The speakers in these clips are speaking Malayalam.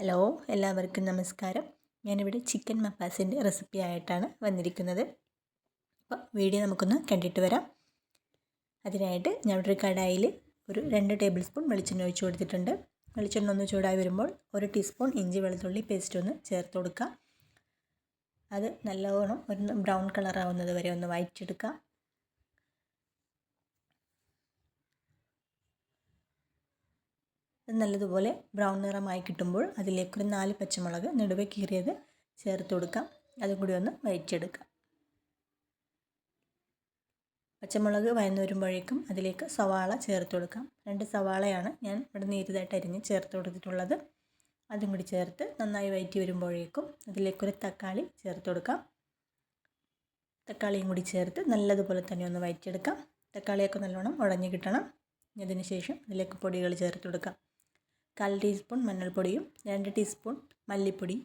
ഹലോ എല്ലാവർക്കും നമസ്കാരം. ഞാനിവിടെ ചിക്കൻ മപ്പാസിന്റെ റെസിപ്പി ആയിട്ടാണ് വന്നിരിക്കുന്നത്. അപ്പോൾ വീഡിയോ നമുക്കൊന്ന് കണ്ടിട്ട് വരാം. അതിനായിട്ട് ഒരു കടായിൽ ഒരു രണ്ട് ടേബിൾ സ്പൂൺ വെളിച്ചെണ്ണ ഒഴിച്ചു കൊടുത്തിട്ടുണ്ട്. വെളിച്ചെണ്ണ ഒന്ന് ചൂടായി വരുമ്പോൾ ഒരു ടീസ്പൂൺ ഇഞ്ചി വെളുത്തുള്ളി പേസ്റ്റ് ഒന്ന് ചേർത്ത് കൊടുക്കുക. അത് നല്ലവണ്ണം ഒരു ബ്രൗൺ കളറാവുന്നത് വരെ ഒന്ന് വഴറ്റിയെടുക്കുക. നല്ലതുപോലെ ബ്രൗൺ നിറമായി കിട്ടുമ്പോൾ അതിലേക്കൊരു നാല് പച്ചമുളക് നെടുവെ കീറിയത് ചേർത്ത് കൊടുക്കാം. അതും കൂടി ഒന്ന് വയറ്റിയെടുക്കാം പച്ചമുളക് വയന്നു വരുമ്പോഴേക്കും അതിലേക്ക് സവാള ചേർത്ത് കൊടുക്കാം. രണ്ട് സവാളയാണ് ഞാൻ ഇവിടെ നീരുതായിട്ട് അരിഞ്ഞ് ചേർത്ത് കൊടുത്തിട്ടുള്ളത്. അതും കൂടി ചേർത്ത് നന്നായി വയറ്റി വരുമ്പോഴേക്കും അതിലേക്കൊരു തക്കാളി ചേർത്ത് കൊടുക്കാം. തക്കാളിയും കൂടി ചേർത്ത് നല്ലതുപോലെ തന്നെ ഒന്ന് വയറ്റിയെടുക്കാം തക്കാളിയൊക്കെ നല്ലോണം ഉടഞ്ഞു കിട്ടണം. അതിന് ശേഷം അതിലേക്ക് പൊടികൾ ചേർത്ത് കൊടുക്കാം. കാൽ ടീസ്പൂൺ മഞ്ഞൾപ്പൊടിയും രണ്ട് ടീസ്പൂൺ മല്ലിപ്പൊടി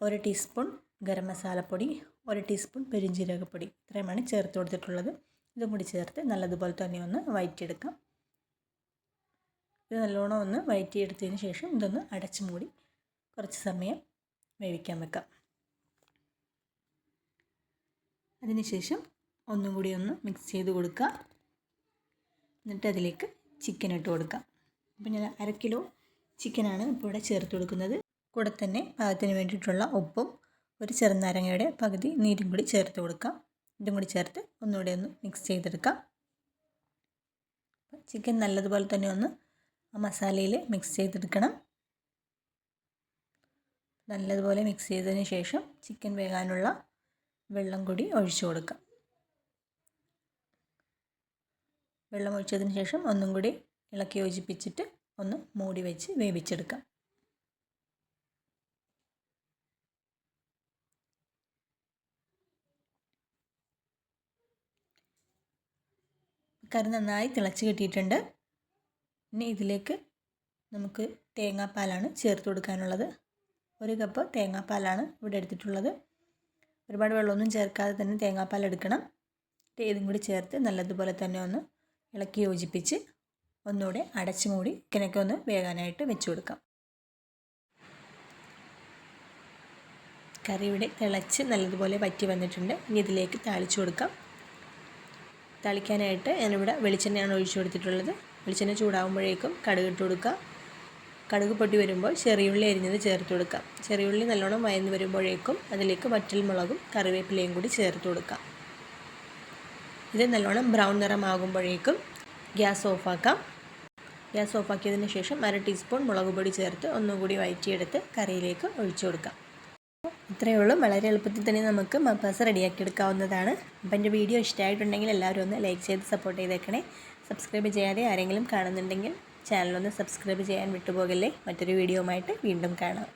ഒരു ടീസ്പൂൺ ഗരം മസാലപ്പൊടി ഒരു ടീസ്പൂൺ പെരിഞ്ജീരകപ്പൊടി ഇത്രയുമാണ് ചേർത്ത് കൊടുത്തിട്ടുള്ളത്. ഇതും കൂടി ചേർത്ത് നല്ലതുപോലെ തന്നെ ഒന്ന് വയറ്റിയെടുക്കാം. ഇത് നല്ലോണം ഒന്ന് വയറ്റിയെടുത്തതിന് ശേഷം ഇതൊന്ന് അടച്ചു മൂടി കുറച്ച് സമയം വേവിക്കാൻ വെക്കാം. അതിനുശേഷം ഒന്നും കൂടി ഒന്ന് മിക്സ് ചെയ്ത് കൊടുക്കുക എന്നിട്ട് അതിലേക്ക് ചിക്കൻ ഇട്ട് കൊടുക്കാം. അപ്പോൾ ഞാൻ അര കിലോ ചിക്കനാണ് ഇപ്പോൾ ഇവിടെ ചേർത്ത് കൊടുക്കുന്നത്. കൂടെ തന്നെ പാകത്തിന് വേണ്ടിയിട്ടുള്ള ഉപ്പും ഒരു ചെറുനാരങ്ങയുടെ പകുതി നീരും കൂടി ചേർത്ത് കൊടുക്കാം. ഇതും കൂടി ചേർത്ത് ഒന്നുകൂടി ഒന്ന് മിക്സ് ചെയ്തെടുക്കാം. ചിക്കൻ നല്ലതുപോലെ തന്നെ ഒന്ന് ആ മസാലയിൽ മിക്സ് ചെയ്തെടുക്കണം. നല്ലതുപോലെ മിക്സ് ചെയ്തതിന് ശേഷം ചിക്കൻ വേകാനുള്ള വെള്ളം കൂടി ഒഴിച്ചു കൊടുക്കാം. വെള്ളം ഒഴിച്ചതിന് ശേഷം ഒന്നും കൂടി ഇളക്കി യോജിപ്പിച്ചിട്ട് ഒന്ന് മൂടി വെച്ച് വേവിച്ചെടുക്കാം. കറി നന്നായി തിളച്ച് കിട്ടിയിട്ടുണ്ട്. ഇനി ഇതിലേക്ക് നമുക്ക് തേങ്ങാപ്പാലാണ് ചേർത്ത് കൊടുക്കാനുള്ളത്. ഒരു കപ്പ് തേങ്ങാപ്പാലാണ് ഇവിടെ എടുത്തിട്ടുള്ളത്. ഒരുപാട് വെള്ളമൊന്നും ചേർക്കാതെ തന്നെ തേങ്ങാപ്പാൽ എടുക്കണം. ഇതും കൂടി ചേർത്ത് നല്ലതുപോലെ തന്നെ ഒന്ന് ഇളക്കി യോജിപ്പിച്ച് ഒന്നുകൂടെ അടച്ചു മൂടി ഇങ്ങനെയൊക്കെ ഒന്ന് വേകാനായിട്ട് വെച്ച് കൊടുക്കാം. കറി ഇവിടെ തിളച്ച് നല്ലതുപോലെ പറ്റി വന്നിട്ടുണ്ട്. ഇനി ഇതിലേക്ക് താളിച്ചു കൊടുക്കാം. താളിക്കാനായിട്ട് ഞാനിവിടെ വെളിച്ചെണ്ണയാണ് ഒഴിച്ചു കൊടുത്തിട്ടുള്ളത്. വെളിച്ചെണ്ണ ചൂടാകുമ്പോഴേക്കും കടുക് ഇട്ട് കടുക് പൊട്ടി വരുമ്പോൾ ചെറിയുള്ളി അരിഞ്ഞത് ചേർത്ത് കൊടുക്കാം ചെറിയുള്ളി നല്ലോണം വയന്ന് വരുമ്പോഴേക്കും അതിലേക്ക് വറ്റൽമുളകും കറിവേപ്പിലയും കൂടി ചേർത്ത് കൊടുക്കാം ഇത് നല്ലോണം ബ്രൗൺ നിറമാകുമ്പോഴേക്കും ഗ്യാസ് ഓഫാക്കാം. ഗ്യാസ് ഓഫാക്കിയതിന് ശേഷം അര ടീസ്പൂൺ മുളക് പൊടി ചേർത്ത് ഒന്നുകൂടി വയറ്റിയെടുത്ത് കറിയിലേക്ക് ഒഴിച്ചു കൊടുക്കാം. ഇത്രയേ ഉള്ളൂ. വളരെ എളുപ്പത്തിൽ തന്നെ നമുക്ക് മപ്പാസ് റെഡിയാക്കി എടുക്കാവുന്നതാണ് അപ്പം എന്റെ വീഡിയോ ഇഷ്ടമായിട്ടുണ്ടെങ്കിൽ എല്ലാവരും ഒന്ന് ലൈക്ക് ചെയ്ത് സപ്പോർട്ട് ചെയ്തേക്കണേ. സബ്സ്ക്രൈബ് ചെയ്യാതെ ആരെങ്കിലും കാണുന്നുണ്ടെങ്കിൽ ചാനലൊന്ന് സബ്സ്ക്രൈബ് ചെയ്യാൻ വിട്ടുപോകല്ലേ. മറ്റൊരു വീഡിയോ വീണ്ടും കാണാം.